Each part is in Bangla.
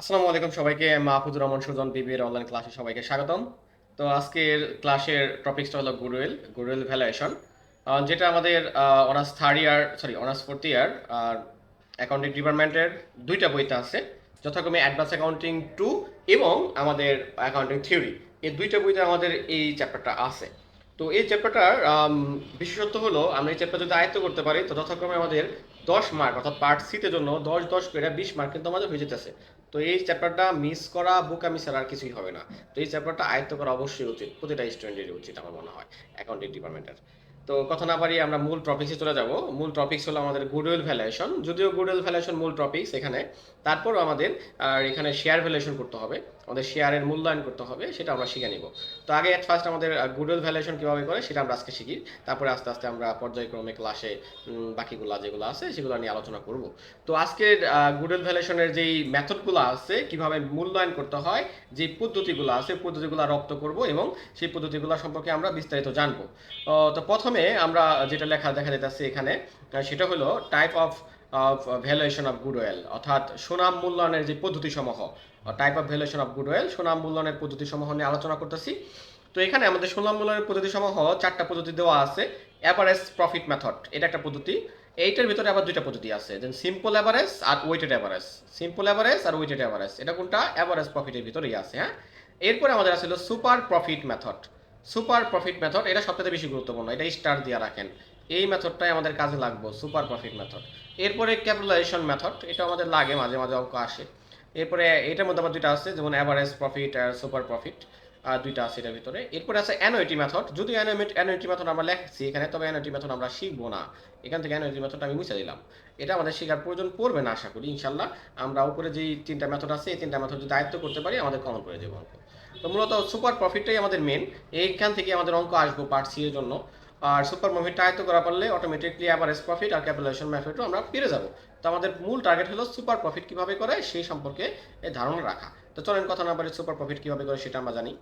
আসসালামু আলাইকুম সবাইকে মাহফুজুর রহমান সুজন বিবির অনলাইন ক্লাসে সবাইকে স্বাগতম। তো আজকের ক্লাসের টপিকসটা হলো গুডউইল গুডউইল ভ্যালুয়েশন যেটা আমাদের honours third year sorry honours fourth year আর অ্যাকাউন্টিং ডিপার্টমেন্টের দুইটা বইতে আছে, যথাক্রমে অ্যাডভান্স অ্যাকাউন্টিং টু এবং আমাদের অ্যাকাউন্টিং থিওরি এই দুইটা বইতে আমাদের এই চ্যাপ্টারটা আছে। তো এই চ্যাপ্টারটার বিশেষত্ব হলো, আমরা এই চ্যাপ্টার যদি আয়ত্ত করতে পারি, তো যথাক্রমে আমাদের দশ মার্ক অর্থাৎ পার্ট সিতে জন্য দশ দশ করে বিশ মার্ক কিন্তু আমাদের হয়ে যেতেছে। তো এই চ্যাপ্টারটা মিস করা বুক আমি ছাড়া আর কিছুই হবে না। তো এই চ্যাপ্টারটা আয়ত্ত করা অবশ্যই উচিত, প্রতিটা স্টুডেন্টেরই উচিত আমার মনে হয় অ্যাকাউন্টিং ডিপার্টমেন্টের তো কথা না পারি আমরা মূল টপিক্সে চলে যাব। মূল টপিক্স হলো আমাদের গুডউইল ভ্যালুয়েশন যদিও গুডউইল ভ্যালুয়েশন মূল টপিক্স এখানে তারপর আমাদের, আর এখানে শেয়ার ভ্যালুয়েশন করতে হবে। আমাদের শেয়ারের মূল্যায়ন করতে হবে, সেটা আমরা শিখে নিব। তো আগে এট ফার্স্ট আমাদের গুডউইল ভ্যালুয়েশন কীভাবে করে সেটা আমরা আজকে শিখি। তারপরে আস্তে আস্তে আমরা পর্যায়ক্রমে ক্লাসে বাকিগুলো যেগুলো আছে সেগুলো নিয়ে আলোচনা করব। তো আজকের গুডউইল ভ্যালুয়েশনের যেই মেথডগুলো আছে, কীভাবে মূল্যায়ন করতে হয়, যে পদ্ধতিগুলো আছে পদ্ধতিগুলো রপ্ত করব এবং সেই পদ্ধতিগুলো সম্পর্কে আমরা বিস্তারিত জানব। তো প্রথমে আমরা যেটা লেখা দেখা যাচ্ছে এখানে সেটা হলো type of of valuation of goodwill অর্থাৎ সুনাম মূল্যায়নের যে পদ্ধতিসমূহ। Type of valuation of goodwill সুনাম মূল্যায়নের পদ্ধতিসমূহ নিয়ে আলোচনা করতেছি। তো এখানে আমাদের সুনাম মূল্যায়নের পদ্ধতিসমূহ চারটা পদ্ধতি দেওয়া আছে। অ্যাভারেজ প্রফিট মেথড এটা একটা পদ্ধতি। এইটার ভিতরে আবার দুইটা পদ্ধতি আছে। যেন সিম্পল অ্যাভারেজ আর ওয়েটেড অ্যাভারেজ সিম্পল অ্যাভারেজ আর ওয়েটেড অ্যাভারেজ এটা কোনটা? অ্যাভারেজ প্রফিটের ভিতরেই আছে হ্যাঁ? এরপরে আমাদের আছে super profit method super profit method এটা সবথেকে বেশি গুরুত্বপূর্ণ, এটা স্টার দিয়ে রাখেন। এই মেথডটাই আমাদের কাজে লাগবে সুপার প্রফিট মেথড এরপরে ক্যাপিটালাইজেশন মেথড এটা আমাদের লাগে, মাঝে মাঝে অঙ্ক আসে। এরপরে এটার মধ্যে আবার দুইটা আছে, যেমন অ্যাভারেজ প্রফিট আর সুপার প্রফিট আর দুইটা আছে এটার ভিতরে। এরপরে আছে অ্যানুইটি মেথড যদি অ্যানুইটি মেথড আমরা লেখছি এখানে, তবে অ্যানুইটি মেথড আমরা শিখব না। এখান থেকে অ্যানুইটি মেথড আমি মুছে দিলাম। এটা আমাদের শেখার প্রয়োজন পড়বে না, আশা করি ইনশাল্লাহ আমরা উপরে যেই তিনটা মেথড আছে, এই তিনটা মেথড যদি আয়ত্ত করতে পারি, আমাদের কমন করে দেবো অঙ্ক। তো মূলত সুপার প্রফিটটাই আমাদের মেন এইখান থেকে আমাদের অঙ্ক আসব পার্ট সি এর জন্য। আর সুপার প্রফিটটা আয়ত্ত করা পারলে অটোমেটিকলি অ্যাভারেজ প্রফিট আর ক্যাপিটালাইজেশন মেথডও আমরা পেরে যাব। তো আমাদের মূল টার্গেট হলো সুপার প্রফিট কীভাবে করে সেই সম্পর্কে ধারণা রাখা। তো চলেন কথা না বলে সুপার প্রফিট কীভাবে করে সেটা আমরা জানি।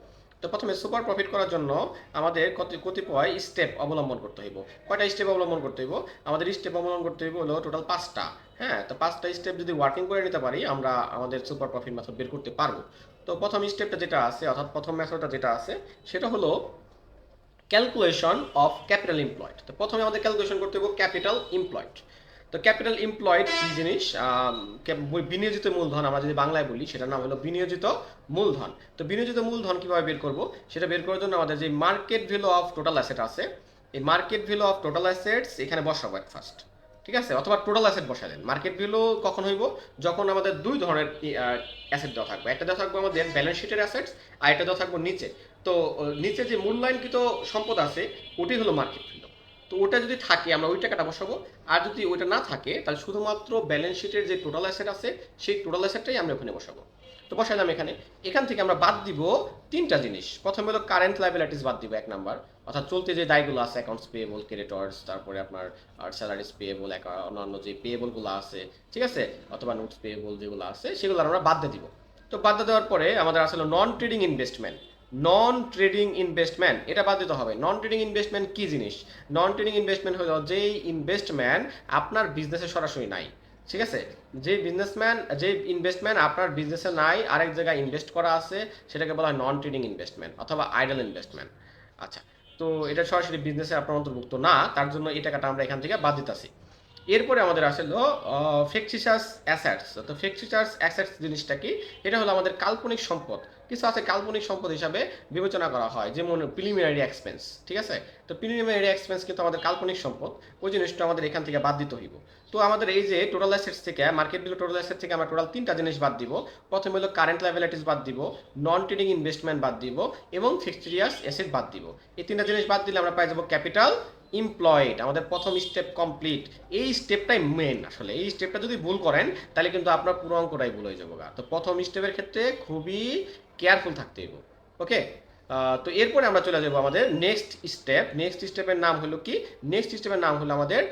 তো প্রথমে সুপার প্রফিট করার জন্য আমাদের কত কতিপয় স্টেপ অবলম্বন করতে হইব। কয়টা স্টেপ অবলম্বন করতে হইব? আমাদের স্টেপ অবলম্বন করতে হইব হলো টোটাল পাঁচটা। হ্যাঁ তো পাঁচটা স্টেপ যদি ওয়ার্কিং করে নিতে পারি, আমরা আমাদের সুপার প্রফিট মেথড বের করতে পারব। তো প্রথম স্টেপটা যেটা আছে, অর্থাৎ প্রথম মেথডটা যেটা আছে, সেটা হলো ক্যালকুলেশন অফ ক্যাপিটাল এমপ্লয়েড তো প্রথমে আমাদের ক্যালকুলেশন করতে হবে ক্যাপিটাল এমপ্লয়েড তো ক্যাপিটাল এমপ্লয়েড কি জিনিস? বিনিয়োজিত মূলধন, আমরা যদি বাংলায় বলি, সেটার নাম হলো বিনিয়োজিত মূলধন। তো বিনিয়োজিত মূলধন কীভাবে বের করব? সেটা বের করার জন্য আমাদের যে market value of total asset আছে, এই market value of total assets এখানে বসাবো ফার্স্ট ঠিক আছে? অথবা টোটাল অ্যাসেট বসালেন মার্কেট ভ্যালু কখন হইব? যখন আমাদের দুই ধরনের অ্যাসেট দেওয়া থাকবে। একটা দেওয়া থাকবে আমাদের ব্যালেন্স শিটের অ্যাসেটস আর একটা দেওয়া থাকবে নিচে। তো নিচে যে মূল্যায়নকৃত সম্পদ আছে, ওটি হলো মার্কেট ভ্যালু তো ওটা যদি থাকে, আমরা ওই টাকাটা বসাবো। আর যদি ওইটা না থাকে, তাহলে শুধুমাত্র ব্যালেন্স শিটের যে টোটাল অ্যাসেট আছে, সেই টোটাল অ্যাসেটটাই আমরা ওখানে বসাবো। তো বসাইলাম এখানে। এখান থেকে আমরা বাদ দিব তিনটা জিনিস। প্রথমে হলো কারেন্ট লাইবিলিটিস বাদ দিব এক নাম্বার অর্থাৎ চলতে যে দায়গুলো আছে অ্যাকাউন্টস পেয়েবল ক্রেডিটর্স তারপরে আপনার স্যালারিস পেয়েবল অন্যান্য যে পেয়েবলগুলো আছে, ঠিক আছে? অথবা নোটস পেয়েবল যেগুলো আছে, সেগুলো আমরা বাদ দিয়ে দিব। তো বাদ দেওয়ার পরে আমাদের আসলে non trading investment non trading investment এটা বাদ দিতে হবে। নন ট্রেডিং ইনভেস্টমেন্ট কি জিনিস? নন ট্রেডিং ইনভেস্টমেন্ট হলো যেই ইনভেস্টমেন্ট আপনার বিজনেসে সরাসরি নাই। ঠিক আছে? যে বিজনেসম্যান যে ইনভেস্টমেন্ট আপনার বিজনেসে নাই, আরেক জায়গায় ইনভেস্ট করা আছে, সেটাকে বলা হয় নন ট্রেডিং ইনভেস্টমেন্ট অথবা আইডল ইনভেস্টমেন্ট আচ্ছা তো এটা সরাসরি বিজনেসে আপনার অন্তর্ভুক্ত না, তার জন্য এই টাকাটা আমরা এখান থেকে বাদ দিতেছি। এরপরে আমাদের আসলো ফেক্সিসাস অ্যাসেটস তো ফেক্সিসাস অ্যাসেটস জিনিসটা কি? এটা হলো আমাদের কাল্পনিক সম্পদ। কিছু আছে কাল্পনিক সম্পদ হিসাবে বিবেচনা করা হয়, যেমন প্রিলিমিনারি এক্সপেন্স ঠিক আছে? তো প্রিলিমিনারি এক্সপেন্স কিন্তু আমাদের কাল্পনিক সম্পদ, ওই জিনিসটা আমাদের এখান থেকে বাদ দিতে হইব। তো আমাদের এই যে টোটাল অ্যাসেটস থেকে মার্কেট ভ্যালু টোটাল অ্যাসেট থেকে আমরা টোটাল তিনটা জিনিস বাদ দিব। প্রথমে হলো কারেন্ট লাইবিলিটিস বাদ দিব নন ট্রেডিং ইনভেস্টমেন্ট বাদ দিব, এবং ফিক্সড অ্যাসেট বাদ দিব। এই তিনটা জিনিস বাদ দিলে আমরা পাই যাব ক্যাপিটাল এমপ্লয়েড আমাদের প্রথম স্টেপ কমপ্লিট এই স্টেপটাই মেন আসলে। এই স্টেপটা যদি ভুল করেন, তাহলে কিন্তু আপনার পুরো অঙ্কটাই ভুল হয়ে যাব। তো প্রথম স্টেপের ক্ষেত্রে খুবই কেয়ারফুল থাকতে হবে ওকে তো এরপরে আমরা চলে যাব আমাদের নেক্সট স্টেপ নেক্সট স্টেপের নাম হলো কি? নেক্সট স্টেপের নাম হলো আমাদের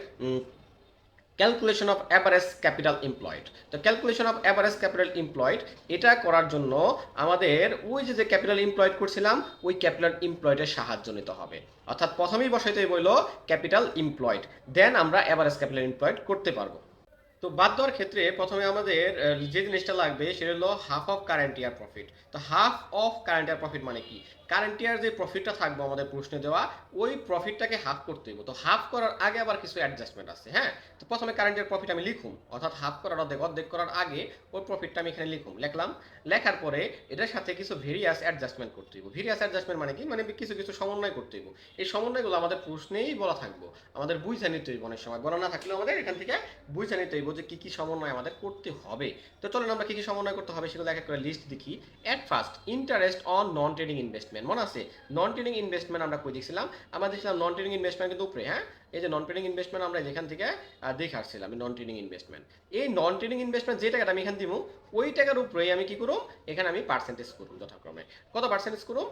calculation of average capital employed তো calculation of average capital employed এটা করার জন্য আমাদের ওই যে যে ক্যাপিটাল এমপ্লয়েড করছিলাম, ওই ক্যাপিটাল এমপ্লয়েডের সাহায্য নিতে হবে। অর্থাৎ প্রথমেই বসাইতে বলল ক্যাপিটাল এমপ্লয়েড দেন আমরা অ্যাভারেজ ক্যাপিটাল এমপ্লয়েড করতে পারব। তো বাদ দেওয়ার ক্ষেত্রে প্রথমে আমাদের যে জিনিসটা লাগবে সেটা হলো half of current year profit তো half of current year profit মানে কি? কারেন্ট ইয়ার যে প্রফিটটা থাকবে আমাদের প্রশ্নে দেওয়া, ওই প্রফিটটাকে হাফ করতে হইব। তো হাফ করার আগে আবার কিছু অ্যাডজাস্টমেন্ট আছে হ্যাঁ? তো প্রথমে কারেন্ট ইয়ার প্রফিট আমি লিখুম, অর্থাৎ হাফ করার অর্ধেক অর্ধেক করার আগে ওই প্রফিটটা আমি এখানে লিখুম। লিখলাম, লেখার পরে এটার সাথে কিছু ভেরিয়াস অ্যাডজাস্টমেন্ট করতে হইব। ভেরিয়াস অ্যাডজাস্টমেন্ট মানে কি? মানে কিছু কিছু সমন্বয় করতে হইব। এই সমন্বয়গুলো আমাদের প্রশ্নেই বলা থাকব। আমাদের বুঝে নিতে হইব অনেক সময়। বলা না থাকলে আমাদের এখান থেকে বুঝে নিতে হইব যে কি কি সমন্বয় আমাদের করতে হবে। তো চলুন আমরা কি কি সমন্বয় করতে হবে সেগুলো এক এক করে লিস্ট দেখি। At first interest on non trading investment মনে আছে? নন ট্রেনিং ইনভেস্টমেন্ট আমরা কই দেখছিলাম আমরা দেখছিলাম নন ট্রেনিং ইনভেস্টমেন্ট কিন্তু উপরে হ্যাঁ? এই যে নন ট্রেডিং ইনভেস্টমেন্ট আমরা যেখান থেকে দেখে আসছিলাম নন ট্রেডিং ইনভেস্টমেন্ট এই নন ট্রেডিং ইনভেস্টমেন্ট যে টাকাটা আমি এখানে দিব, ওই টাকার উপরেই আমি কি করুম, এখানে আমি পার্সেন্টেজ করুম যথাক্রমে। কত পার্সেন্টেজ করুম?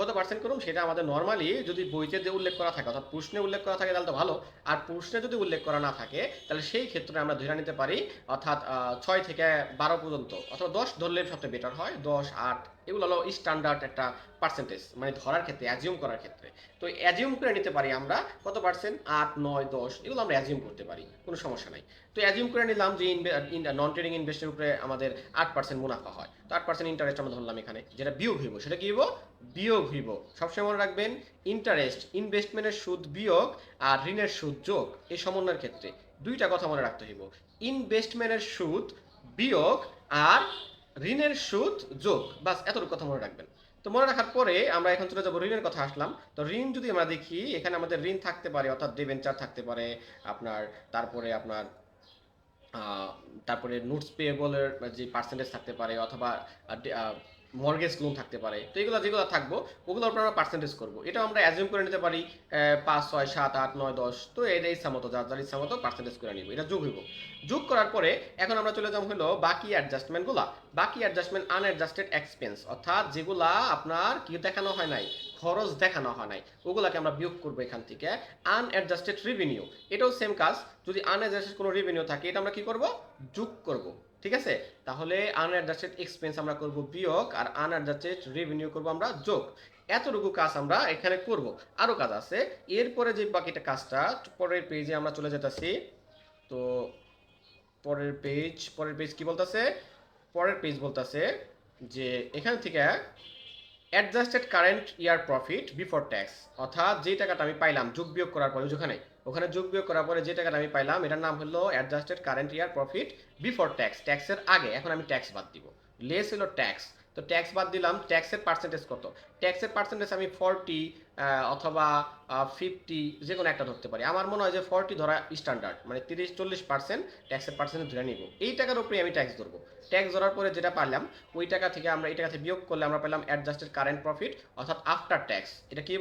কত পার্সেন্ট করুম? সেটা আমাদের নর্মালি যদি বইতে যে উল্লেখ করা থাকে, অর্থাৎ প্রশ্নে উল্লেখ করা থাকে, তাহলে তো ভালো। আর প্রশ্নে যদি উল্লেখ করা না থাকে, তাহলে সেই ক্ষেত্রে আমরা ধরে নিতে পারি, অর্থাৎ ছয় থেকে বারো পর্যন্ত, অথবা দশ ধরলে সবচেয়ে বেটার হয়, দশ, আট, এগুলো হলো স্ট্যান্ডার্ড একটা পার্সেন্টেজ মানে ধরার ক্ষেত্রে অ্যাজিউম করার ক্ষেত্রে। তো অ্যাজিউম করে নিতে পারি আমরা, কত পার্সেন্ট আট, নয়, দশ, এগুলো আমরা অ্যাজিউম করতে পারি, কোনো সমস্যা নাই। তো অ্যাজিউম করে নিলাম যে নন ট্রেডিং ইনভেস্টের উপরে আমাদের আট পার্সেন্ট মুনাফা হয়। তো আট পার্সেন্ট ইন্টারেস্ট আমরা ধরলাম এখানে, যেটা বিয়োগ হইব, সেটা কি হইব? বিয়োগ হইব। সবসময় মনে রাখবেন ইন্টারেস্ট ইনভেস্টমেন্টের সুদ বিয়োগ আর ঋণের সুদ যোগ, এই সমন্বয়ের ক্ষেত্রে। দুইটা কথা মনে রাখতে হইব। ইনভেস্টমেন্টের সুদ বিয়োগ আর ঋণের সুদ যোগ। বাস, এতটুকু কথা মনে রাখবেন। তো মনে রাখার পরে আমরা এখন চলে যাব ঋণের কথা আসলাম। তো ঋণ যদি আমরা দেখি, এখানে আমাদের ঋণ থাকতে পারে, অর্থাৎ ডিবেঞ্চার থাকতে পারে, আপনার তারপরে আপনার তারপরে নোটস পেয়েবলের যে পার্সেন্টেজ থাকতে পারে, অথবা মর্গেজ লোন থাকতে পারে। তো এগুলো যেগুলো থাকব, ওগুলোর উপর আমরা পার্সেন্টেজ করব। এটা আমরা অ্যাজিউম করে নিতে পারি পাঁচ, ছয়, সাত, আট, নয়, দশ। তো এটা ইচ্ছা মতো, যার যার ইচ্ছা মতো পার্সেন্টেজ করে নিব। এটা যোগ হইব। যোগ করার পরে এখন আমরা চলে যাব হলো বাকি অ্যাডজাস্টমেন্টগুলা বাকি অ্যাডজাস্টমেন্ট আনঅ্যাডজাস্টেড এক্সপেন্স অর্থাৎ যেগুলা আপনার কি দেখানো হয় নাই, খরচ দেখানো হয় নাই, ওগুলাকে আমরা বিয়োগ করব এখান থেকে। আনঅ্যাডজাস্টেড রেভিনিউ এটাও সেম কাজ। যদি আনঅ্যাডজাস্টেড কোনো রেভিনিউ থাকে, এটা আমরা কি করব? যোগ করব। ঠিক আছে? তাহলে আনঅ্যাডজাস্টেড এক্সপেন্স আমরা করব বিয়োগ আর আনঅ্যাডজাস্টেড রেভিনিউ করব আমরা যোগ। এতটুকু কাজ আমরা এখানে করব। আরও কাজ আছে। এরপরে যে বাকিটা কাজটা, পরের পেজে আমরা চলে যেতেছি। তো পরের পেজ পরের পেজ কি বলতেছে? পরের পেজ বলতেছে যে এখান থেকে adjusted current year profit before tax অর্থাৎ যে টাকাটা আমি পাইলাম, যোগ বিয়োগ করার পরে ওখানে ওখানে যোগ বিয়োগ করার পরে যে টাকাটা আমি পাইলাম, এটার নাম হলো adjusted current year profit before tax ট্যাক্সের আগে এখন আমি ট্যাক্স বাদ দিব। লেস হলো ট্যাক্স তো ট্যাক্স বাদ দিলাম ট্যাক্সের পার্সেন্টেজ কত? ট্যাক্সের পার্সেন্টেজ আমি ফর্টি অথবা ফিফটি যে কোনো একটা ধরতে পারি। আমার মনে হয় যে ফর্টি ধরা স্ট্যান্ডার্ড মানে তিরিশ, চল্লিশ পার্সেন্ট ট্যাক্সের পার্সেন্টেজ ধরে নিব। এই টাকার উপরে আমি ট্যাক্স ধরবো। ট্যাক্স ধরার পরে যেটা পারলাম ওই টাকা থেকে আমরা, এই টাকা থেকে বিয়োগ করলে আমরা পেলাম অ্যাডজাস্টেড কারেন্ট প্রফিট অর্থাৎ আফটার ট্যাক্স এটা কি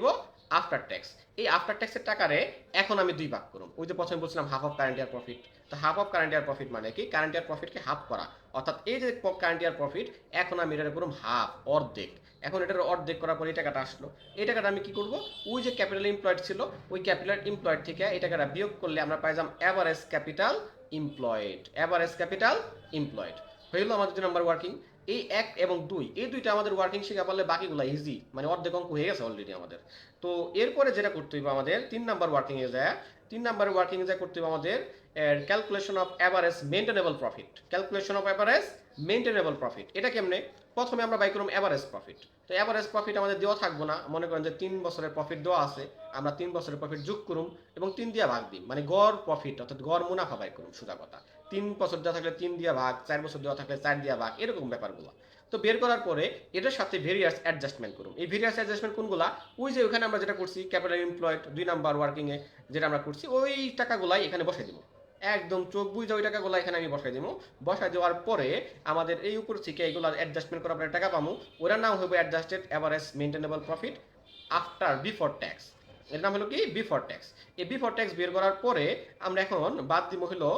আফটার ট্যাক্স এই আফটার ট্যাক্সের টাকারে এখন আমি দুই ভাগ করুন ওই যে প্রথমে বলছিলাম half of current year profit তো half of current year profit মানে কি? কারেন্ট ইয়ার প্রফিটকে হাফ করা। অর্থাৎ এই যে কারেন্ট ইয়ার প্রফিট এখন আমি এটার করুন হাফ অর্ধেক। এখন এটার অর্ধেক করার পর এই টাকাটা আসলো। এই টাকাটা আমি কি করব? ওই যে ক্যাপিটাল এমপ্লয়েড ছিল, ওই ক্যাপিটাল এমপ্লয়েড থেকে এই টাকাটা বিয়োগ করলে আমরা পাই যাম average capital employed average capital employed হয়ে গেলো আমাদের দুই নাম্বার ওয়ার্কিং এই এক এবং দুই, এই দুইটা আমাদের ওয়ার্কিং শেখা পারলে বাকিগুলো ইজি মানে অর্ধেক অঙ্ক হয়ে গেছে অলরেডি আমাদের। তো এরপরে যেটা করতে হবে আমাদের, তিন নাম্বার ওয়ার্কিং এ যায়, তিন নাম্বার ওয়ার্কিং এ যা করতে হবে আমাদের calculation of average maintainable profit calculation of average maintainable profit এটা কেমনে? প্রথমে আমরা বাই করলাম অ্যাভারেজ প্রফিট তো অ্যাভারেজ প্রফিট আমাদের দেওয়া থাকব না, মনে করেন যে তিন বছরের প্রফিট দেওয়া আছে, আমরা তিন বছরের প্রফিট যোগ করুম এবং তিন দিয়া ভাগ দিই মানে গড় প্রফিট অর্থাৎ গড় মুনাফা বাই করুম, সোজা কথা। তিন বছর দেওয়া থাকলে তিন দিয়া ভাগ, চার বছর দেওয়া থাকলে চার দিয়া ভাগ, এরকম ব্যাপারগুলো। তো বের করার পরে এটার সাথে ভেরিয়াস অ্যাডজাস্টমেন্ট করুন। এই ভেরিয়াস অ্যাডজাস্টমেন্ট কোনগুলা? ওই যে ওখানে আমরা যেটা করছি ক্যাপিটাল এমপ্লয়েড দুই নাম্বার ওয়ার্কিং এ যেটা আমরা করছি, ওই টাকাগুলাই এখানে বসাই দিব। একদম চোখ বুঝে ওই টাকাগুলো এখানে আমি বসাই দিব। বসাই দেওয়ার পরে আমাদের এই উপর থেকে এগুলো অ্যাডজাস্টমেন্ট করার পরে টাকা পাবো ওটার নাম হবে adjusted average maintainable profit after before tax এর নাম হলো কি? বিফোর ট্যাক্স এই বিফোর ট্যাক্স বের করার পরে আমরা এখন বাদ দিব হলো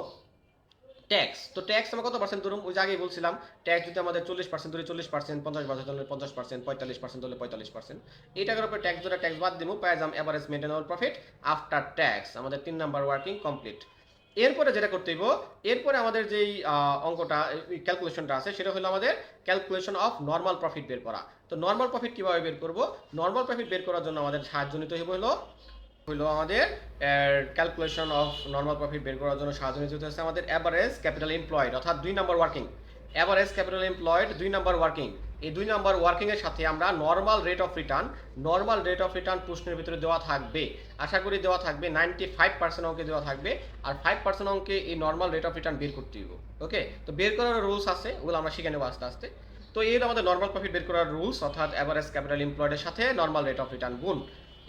ট্যাক্স তো ট্যাক্স আমরা কত পার্সেন্ট ধরুন? ওই আগেই বলছিলাম ট্যাক্স যদি আমাদের চল্লিশ পার্সেন্ট ধরে, চল্লিশ পার্সেন্ট পঞ্চাশ পার্সেন্ট হলে পঞ্চাশ পার্সেন্ট পঁয়তাল্লিশ পার্সেন্ট হলে পঁয়তাল্লিশ পার্সেন্ট এই টাকার উপরে ট্যাক্স ধরে ট্যাক্স বাদ দিব পাই যাম average maintainable profit after tax আমাদের তিন নাম্বার ওয়ার্কিং কমপ্লিট এরপরে যেটা করতে হইব, এরপরে আমাদের যেই অঙ্কটা ক্যালকুলেশনটা আছে, সেটা হলো আমাদের ক্যালকুলেশন অফ নর্মাল প্রফিট বের করা। তো নর্মাল প্রফিট কীভাবে বের করব? নর্মাল প্রফিট বের করার জন্য আমাদের সাহায্য নিতে হইব হলো হলো আমাদের ক্যালকুলেশন অফ নর্মাল প্রফিট বের করার জন্য সাহায্য নিতে হচ্ছে আমাদের অ্যাভারেজ ক্যাপিটাল এমপ্লয়েড অর্থাৎ দুই number working average capital employed দুই নাম্বার ওয়ার্কিং এই দুই নাম্বার ওয়ার্কিং এর সাথে আমরা normal rate of return normal rate of return প্রশ্নের ভিতরে দেওয়া থাকবে। আশা করি দেওয়া থাকবে নাইনটি ফাইভ পার্সেন্ট অঙ্কে দেওয়া থাকবে, আর ফাইভ পার্সেন্ট অঙ্কে এই নর্মাল রেট অফ রিটার্ন বের করতে দিব ওকে? তো বের করার রুলস আছে, ওগুলো আমরা শিখে নেব আস্তে আস্তে। তো এই আমাদের নর্মাল প্রফিট বের করার রুলস অর্থাৎ অ্যাভারেজ ক্যাপিটাল এমপ্লয়েডের সাথে নর্মাল রেট অফ রিটার্ন গুণ।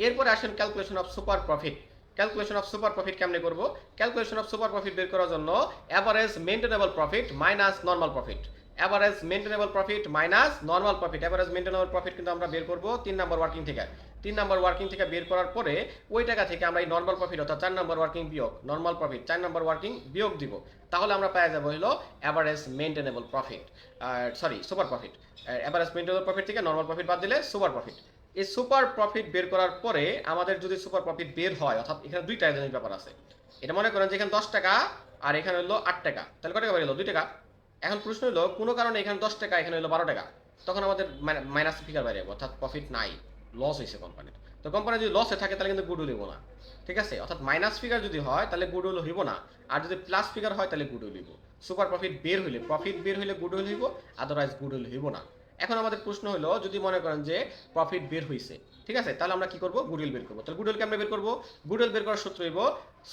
এরপরে আসেন calculation of super profit calculation of super profit কেমনে করব? ক্যালকুলেশন অফ সুপার প্রফিট বের করার জন্য average maintainable profit minus normal profit average maintainable profit minus normal profit average maintainable profit কিন্তু আমরা বের করব তিন নাম্বার ওয়ার্কিং থেকে। তিন নাম্বার ওয়ার্কিং থেকে বের করার পরে ওই টাকা থেকে আমরা এই নর্মাল প্রফিট অর্থাৎ চার নাম্বার ওয়ার্কিং বিয়োগ নর্মাল প্রফিট চার নাম্বার ওয়ার্কিং বিয়োগ দিব। তাহলে আমরা পেয়ে যাব হলো average maintainable profit sorry super profit average maintainable profit থেকে নর্মাল প্রফিট বাদ দিলে সুপার প্রফিট এই সুপার প্রফিট বের করার পরে আমাদের যদি সুপার প্রফিট বের হয়, অর্থাৎ এখানে দুইটা জিনিস ব্যাপার আছে। এটা মনে করেন যে এখানে দশ টাকা আর এখানে হলো আট টাকা। তাহলে কত টাকা বের হলো? দুই টাকা। এখন প্রশ্ন হলো, কোনো কারণে এখানে দশ টাকা, এখানে হলো বারো টাকা। তখন আমাদের মাইনাস ফিগার বাইরে অর্থাৎ প্রফিট নাই লস হয়েছে কোম্পানির তো কোম্পানি যদি লসে থাকে, তাহলে কিন্তু গুডউইল হইব না। ঠিক আছে? অর্থাৎ মাইনাস ফিগার যদি হয়, তাহলে গুডউইল হইব না। আর যদি প্লাস ফিগার হয়, তাহলে গুডউইল হইব। সুপার প্রফিট বের হইলে প্রফিট বের হইলে গুডউইল হইব আদারওয়াইজ গুডউইল হইব না। এখন আমাদের প্রশ্ন হলো, যদি মনে করেন যে প্রফিট বের হয়েছে ঠিক আছে? তাহলে আমরা কি করব? গুডউইল বের করব। তাহলে গুডউইল কেমনে বের করব? গুডউইল বের করার সূত্র হইব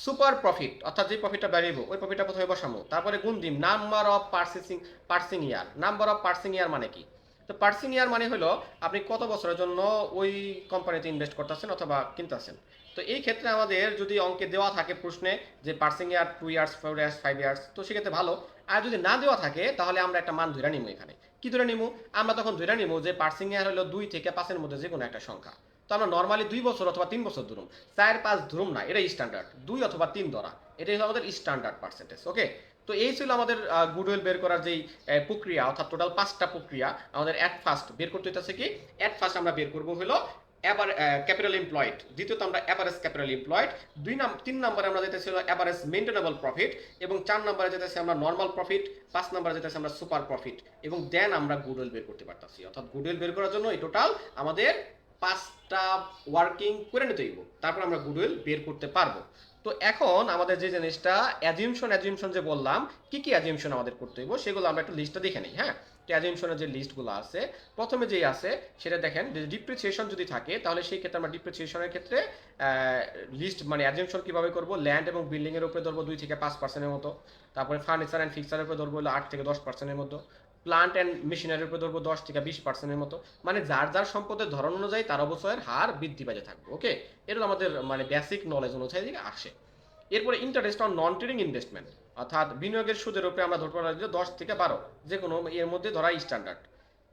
সুপার প্রফিট অর্থাৎ যে প্রফিটটা বেরিয়েব ওই প্রফিটটা প্রথমে বসামো তারপরে গুণ দিম number of purchasing purchasing year number of purchasing year মানে কি? তো পার্সিং ইয়ার মানে হলো, আপনি কত বছরের জন্য ওই কোম্পানিতে ইনভেস্ট করতেছেন অথবা কিনতেছেন? তো এই ক্ষেত্রে আমাদের যদি অঙ্কে দেওয়া থাকে প্রশ্নে যে purchasing year two years four years five years তো সেক্ষেত্রে ভালো। আর যদি না দেওয়া থাকে, তাহলে আমরা একটা মান ধরে নিব এখানে। কি ধরে নিব আমরা তখন ধরে নিব যে পার্সিং এর হলো দুই থেকে পাঁচের মধ্যে যে কোনো একটা সংখ্যা। তো আমরা নর্মালি দুই বছর অথবা তিন বছর ধরুন চার, পাঁচ ধরুন না, এটাই স্ট্যান্ডার্ড দুই অথবা তিন ধরা, এটাই হলো আমাদের স্ট্যান্ডার্ড পার্সেন্টেজ ওকে তো এই ছিল আমাদের গুডউইল বের করার যেই প্রক্রিয়া, অর্থাৎ টোটাল পাঁচটা প্রক্রিয়া আমাদের অ্যাট ফার্স্ট বের করতে হইতেছে কি? অ্যাট ফার্স্ট আমরা বের করব হলো এবার ক্যাপিটাল এমপ্লয়েড দ্বিতীয়ত আমরা অ্যাভারেজ ক্যাপিটাল এমপ্লয়েড দুই নাম, তিন নম্বরে আমরা যেতেছি হলো অ্যাভারেজ মেনটেনেবল প্রফিট এবং চার নম্বরে যেতেছি আমরা নর্মাল প্রফিট পাঁচ নম্বরে যেতেছি আমরা সুপার প্রফিট এবং দেন আমরা গুডউইল বের করতে পারতাছি। অর্থাৎ গুডউইল বের করার জন্য এই টোটাল আমাদের পাঁচটা ওয়ার্কিং করে নিতে হইব। তারপর আমরা গুডউইল বের করতে পারব। তো এখন আমাদের যে জিনিসটা অ্যাজিমশন অ্যাজিমশন যে বললাম, কি কি অ্যাজিমশন আমাদের করতে হইব সেগুলো আমরা একটু লিস্টটা দেখে নিই হ্যাঁ? অ্যাজিমশনের যে লিস্টগুলো আছে, প্রথমে যেই আছে, সেটা দেখেন যে ডিপ্রিসিয়েশন যদি থাকে, তাহলে সেই ক্ষেত্রে আমরা ডিপ্রিসিয়েশনের ক্ষেত্রে লিস্ট মানে অ্যাজিমশন কীভাবে করব? ল্যান্ড এবং বিল্ডিং এর উপরে ধরবো দুই থেকে পাঁচ পার্সেন্টের মতো। তারপরে ফার্নিচার অ্যান্ড ফিক্সারের উপরে ধরবো হলো আট থেকে দশ পার্সেন্টের মতো। প্লান্ট অ্যান্ড মেশিনারির উপরে ধরবো দশ থেকে বিশ পার্সেন্টের মতো। মানে যার যার সম্পদের ধরন অনুযায়ী তার অবশ্যই হার বৃদ্ধি পেতে থাকবে ওকে এটা আমাদের মানে বেসিক নলেজ অনুযায়ী থেকে আসে। এরপরে interest on non trading investment অর্থাৎ বিনিয়োগের সুদের উপরে আমরা ধরতে পারি দশ থেকে বারো যে কোনো এর মধ্যে ধরা স্ট্যান্ডার্ড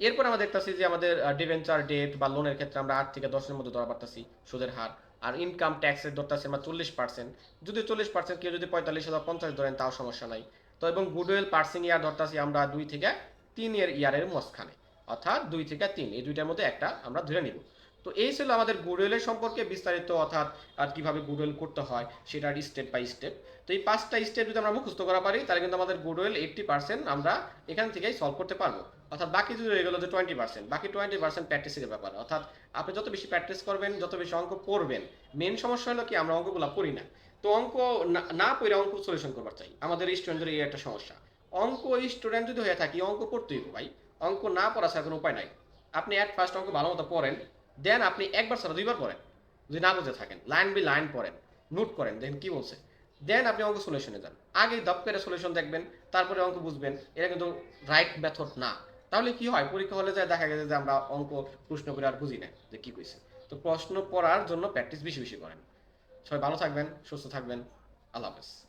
এরপর আমরা দেখতেছি যে আমাদের ডিভেঞ্চার ডেট বা লোনের ক্ষেত্রে আমরা আট থেকে দশের মধ্যে ধরা পারতেছি সুদের হার। আর ইনকাম ট্যাক্সের ধরতেছি আমরা চল্লিশ পার্সেন্ট যদি চল্লিশ পার্সেন্ট কেউ যদি পঁয়তাল্লিশ হাজার পঞ্চাশ ধরেন তাও সমস্যা নাই। তো এবং গুডউইল পার্সিং ইয়ার ধরতেছি আমরা দুই থেকে তিন এর ইয়ারের মাঝখানে। অর্থাৎ দুই থেকে তিন, এই দুইটার মধ্যে একটা আমরা ধরে নিব। তো এই ছিল আমাদের গুডউইলের সম্পর্কে বিস্তারিত, অর্থাৎ, আর কীভাবে গুডওয়েল করতে হয়, সেটার স্টেপ বাই স্টেপ তো এই পাঁচটা স্টেপ যদি আমরা মুখস্থ করা পারি, তাহলে কিন্তু আমাদের গুডওয়েল এইটটি পার্সেন্ট আমরা এখান থেকেই সলভ করতে পারব। অর্থাৎ বাকি যদি রয়ে গেলো যে টোয়েন্টি পার্সেন্ট বাকি টোয়েন্টি পার্সেন্ট প্র্যাকটিসের ব্যাপার। অর্থাৎ আপনি যত বেশি প্র্যাকটিস করবেন, যত বেশি অঙ্ক পড়বেন মেন সমস্যা হলো কি, আমরা অঙ্কগুলো পড়ি না। তো অঙ্ক না- না পড়ে অঙ্ক সলিউশন করবার চাই। আমাদের স্টুডেন্টদের এই একটা সমস্যা। অঙ্ক স্টুডেন্ট যদি হয়ে থাকি অঙ্ক পড়তেই হবে ভাই। অঙ্ক না পড়া ছাড়া কোনো উপায় নাই। আপনি অ্যাট ফার্স্ট অঙ্ক ভালো মতো পড়েন দেন আপনি একবার ছাড়া দুইবার পড়েন। যদি না বুঝে থাকেন লাইন বি লাইন পড়েন নোট করেন, দেখেন কি বলছে। দেন আপনি অঙ্ক সলিউশনে যান। আগে দপ করে সলিউশন দেখবেন, তারপরে অঙ্ক বুঝবেন। এটা কিন্তু রাইট মেথড না। তাহলে কি হয়? পরীক্ষা হলে যায়, দেখা গেছে যে আমরা অঙ্ক প্রশ্ন করে আর বুঝি না যে কি কইছে। তো প্রশ্ন পড়ার জন্য প্র্যাকটিস বেশি বেশি করেন। সবাই ভালো থাকবেন, সুস্থ থাকবেন। আল্লাহ হাফেজ।